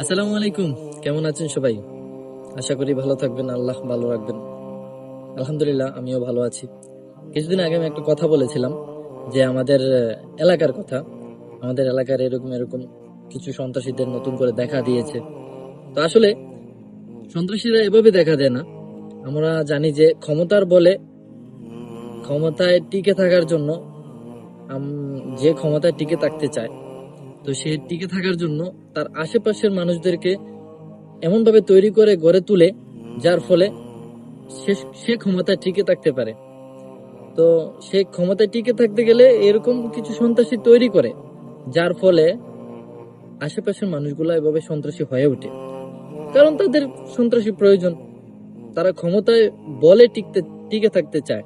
আসসালামু আলাইকুম। কেমন আছেন সবাই? আশা করি ভালো থাকবেন, আল্লাহ ভালো রাখবেন। আলহামদুলিল্লাহ, আমিও ভালো আছি। কিছুদিন আগে আমি একটা কথা বলেছিলাম, যে আমাদের এলাকার কথা। আমাদের এলাকার এরকম এরকম কিছু সন্ত্রাসীদের নতুন করে দেখা দিয়েছে। তো আসলে, সন্ত্রাসীরা এভাবে দেখা দেয় না। আমরা জানি যে ক্ষমতার বলে, ক্ষমতায় টিকে থাকার জন্য যে ক্ষমতায় টিকে থাকতে চায় তো সে টিকে থাকার জন্য তার আশেপাশের মানুষদেরকে এমন ভাবে তৈরি করে গড়ে তুলে, যার ফলে সে সে টিকে থাকতে পারে। তো সে ক্ষমতায় টিকে থাকতে গেলে এরকম কিছু সন্ত্রাসী তৈরি করে, যার ফলে আশেপাশের মানুষগুলো এভাবে সন্ত্রাসী হয়ে ওঠে। কারণ তাদের সন্ত্রাসী প্রয়োজন, তারা ক্ষমতায় বলে টিকতে, টিকে থাকতে চায়।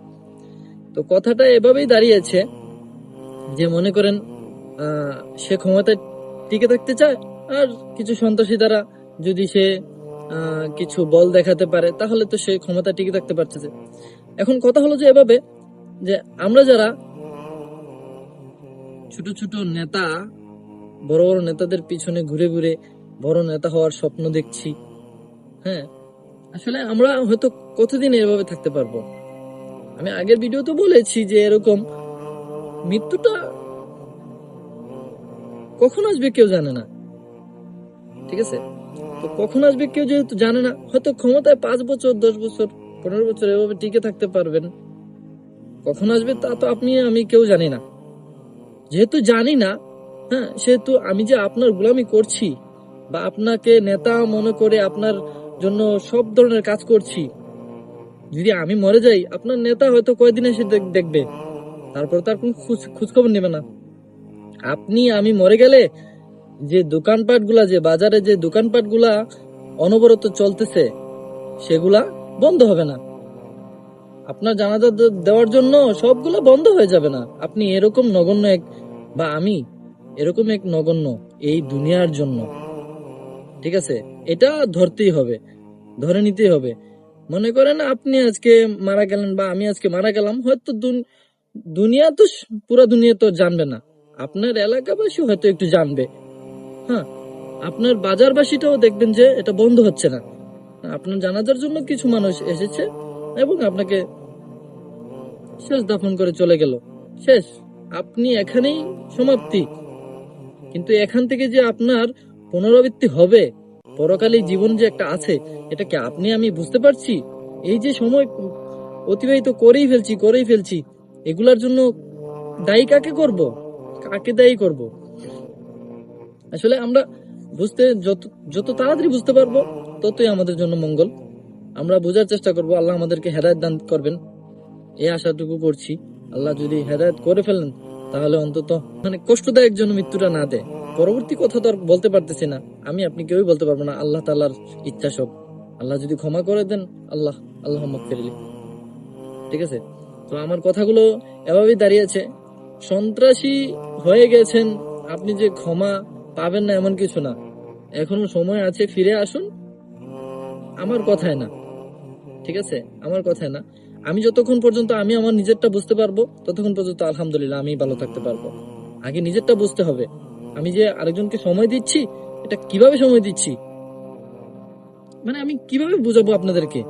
তো কথাটা এভাবেই দাঁড়িয়েছে যে মনে করেন সে ক্ষমতায় টিকে থাকতে চায়, আর কিছু সন্ত্রাসী দ্বারা যদি সে কিছু বল দেখাতে পারে, তাহলে তো সে ক্ষমতা টিকে থাকতে পারছে এখন কথা হলো যে এভাবে, যে আমরা যারা ছোট ছোট নেতা, বড় বড় নেতাদের পিছনে ঘুরে ঘুরে বড় নেতা হওয়ার স্বপ্ন দেখছি হ্যাঁ? আসলে আমরা হয়তো কতদিন এভাবে থাকতে পারব? আমি আগের ভিডিও তো বলেছি যে এরকম মৃত্যুটা কখন আসবে কেউ জানে না। ঠিক আছে? তো কখন আসবে কেউ যেহেতু জানে না, হয়তো ক্ষমতায় পাঁচ বছর, দশ বছর, পনেরো বছর এভাবে টিকে থাকতে পারবেন। কখন আসবে তা তো আপনি, আমি কেউ জানি না। যেহেতু জানি না হ্যাঁ সেহেতু আমি যে আপনার গোলামি করছি বা আপনাকে নেতা মনে করে আপনার জন্য সব ধরনের কাজ করছি, যদি আমি মরে যাই, আপনার নেতা হয়তো কয়েকদিন এসে দেখ- দেখবে। তারপর তার কোনো খোঁজ- খোঁজখবর নেবে না। আপনি, আমি মরে গেলে যে দোকানপাটগুলা যে বাজারে যে দোকানপাটগুলা অনবরত চলতেছে, সেগুলা বন্ধ হবে না। আপনার জানাজা দেওয়ার জন্য সবগুলো বন্ধ হয়ে যাবে না। আপনি এরকম নগণ্য এক, বা আমি এরকম এক নগণ্য এই দুনিয়ার জন্য। ঠিক আছে? এটা ধরতেই হবে, ধরে নিতেই হবে। মনে করেন আপনি আজকে মারা গেলেন, বা আমি আজকে মারা গেলাম, হয়তো দুন- দুনিয়া তো পুরা দুনিয়া তো জানবে না। আপনার এলাকাবাসী হয়তো একটু জানবে। হ্যাঁ আপনার বাজারবাসীটাও দেখবেন যে এটা বন্ধ হচ্ছে না। আপনার জানাজার জন্য কিছু মানুষ এসেছে এবং আপনাকে শেষ দাফন করে চলে গেল। শেষ, আপনি এখানেই সমাপ্তি। কিন্তু এখান থেকে যে আপনার পুনরাবৃত্তি হবে পরকালে জীবন যে একটা আছে, এটা কি আপনি আমি বুঝতে পারছি? এই যে সময় অতিবাহিত করেই ফেলছি করেই ফেলছি, এগুলার জন্য দায়ী কাকে করব? কাকে দায়ী করব? আসলে আমরা বুঝতে যত যত তাড়াতাড়ি বুঝতে পারব, ততই আমাদের জন্য মঙ্গল। আমরা বোঝার চেষ্টা করব, আল্লাহ আমাদেরকে হেদায়ত দান করবেন। এই আশাটুকু করছি। আল্লাহ যদি হেদায়ত করে ফেলেন, তাহলে অন্তত মানে কষ্টদায়ক জন্য মৃত্যুটা না দেয়। পরবর্তী কথা তো আর বলতে পারতেছি না। আমি আপনি কেউই বলতে পারব না। আল্লাহ তাল্লাহর ইচ্ছা সব। আল্লাহ যদি ক্ষমা করে দেন, আল্লাহ আল্লাহ ফেরিলি ঠিক আছে? তো আমার কথাগুলো এভাবেই দাঁড়িয়েছে সন্ত্রাসী হয়ে গেছেন, আপনি যে ক্ষমা পাবেন না এমন কিছু না। এখনও সময় আছে, ফিরে আসুন। আমার কথায় না। ঠিক আছে? আমার কথায় না। আমি যতক্ষণ পর্যন্ত আমি আমার নিজেরটা বুঝতে পারব, ততক্ষণ পর্যন্ত আলহামদুলিল্লাহ আমি ভালো থাকতে পারব। আগে নিজেরটা বুঝতে হবে। আমি যে আরেকজনকে সময় দিচ্ছি, এটা কীভাবে সময় দিচ্ছি? মানে আমি কীভাবে বুঝাবো আপনাদেরকে?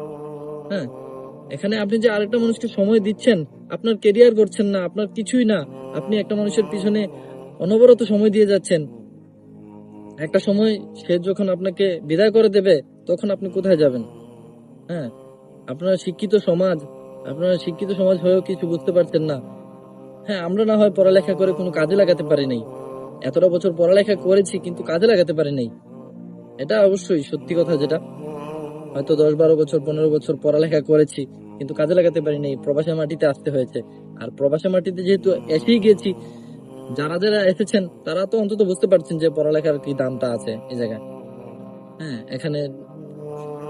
হ্যাঁ? এখানে আপনি যে আরেকটা মানুষকে সময় দিচ্ছেন, আপনার কেরিয়ার করছেন না, আপনার কিছুই না, আপনি একটা মানুষের পিছনে অনবরত সময় দিয়ে যাচ্ছেন। একটা সময় সে যখন আপনাকে বিদায় করে দেবে, তখন আপনি কোথায় যাবেন? হ্যাঁ আপনারা শিক্ষিত সমাজ, আপনারা শিক্ষিত সমাজ হয়েও কিছু বুঝতে পারছেন না। হ্যাঁ আমরা না হয় পড়ালেখা করে কোনো কাজে লাগাতে পারি নাই। এতটা বছর পড়ালেখা করেছি, কিন্তু কাজে লাগাতে পারি নাই। এটা অবশ্যই সত্যি কথা যেটা। হয়তো দশ বারো বছর, পনেরো বছর পড়ালেখা করেছি, কিন্তু কাজে লাগাতে পারি নাই প্রবাসের মাটিতে আসতে হয়েছে। আর প্রবাসের মাটিতে যেহেতু এসেই গেছি, যারা যারা এসেছেন, তারা তো অন্তত বুঝতে পারছেন যে পড়ালেখার কি দামটা আছে এই জায়গায়। হ্যাঁ এখানে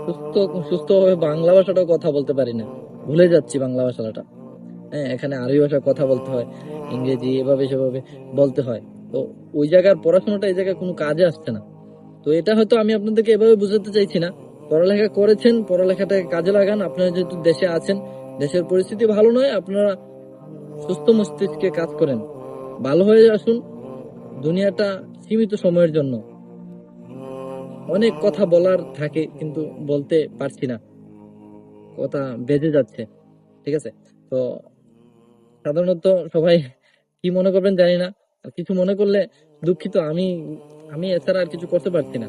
সুস্থ, সুস্থভাবে বাংলা ভাষাটাও কথা বলতে পারি না। ভুলে যাচ্ছি বাংলা ভাষাটা। হ্যাঁ এখানে আরবি ভাষা কথা বলতে হয়, ইংরেজি এভাবে সেভাবে বলতে হয়। তো ওই জায়গার পড়াশোনাটা এই জায়গায় কোনো কাজে আসছে না। তো এটা হয়তো আমি আপনাদেরকে এভাবে বুঝাতে চাইছি না। পড়ালেখা করেছেন, পড়ালেখাটাকে কাজে লাগান। আপনারা যেহেতু দেশে আছেন, দেশের পরিস্থিতি ভালো নয়, আপনারা সুস্থ মস্তিষ্কে কাজ করেন। ভালো হয়ে আসুন, দুনিয়াটা সীমিত সময়ের জন্য। অনেক কথা বলার থাকে, কিন্তু বলতে পারছি না। কথা বেজে যাচ্ছে, ঠিক আছে? তো সাধারণত সবাই কি মনে করবেন জানি না, আর কিছু মনে করলে দুঃখিত, আমি আমি এছাড়া আর কিছু করতে পারছি না।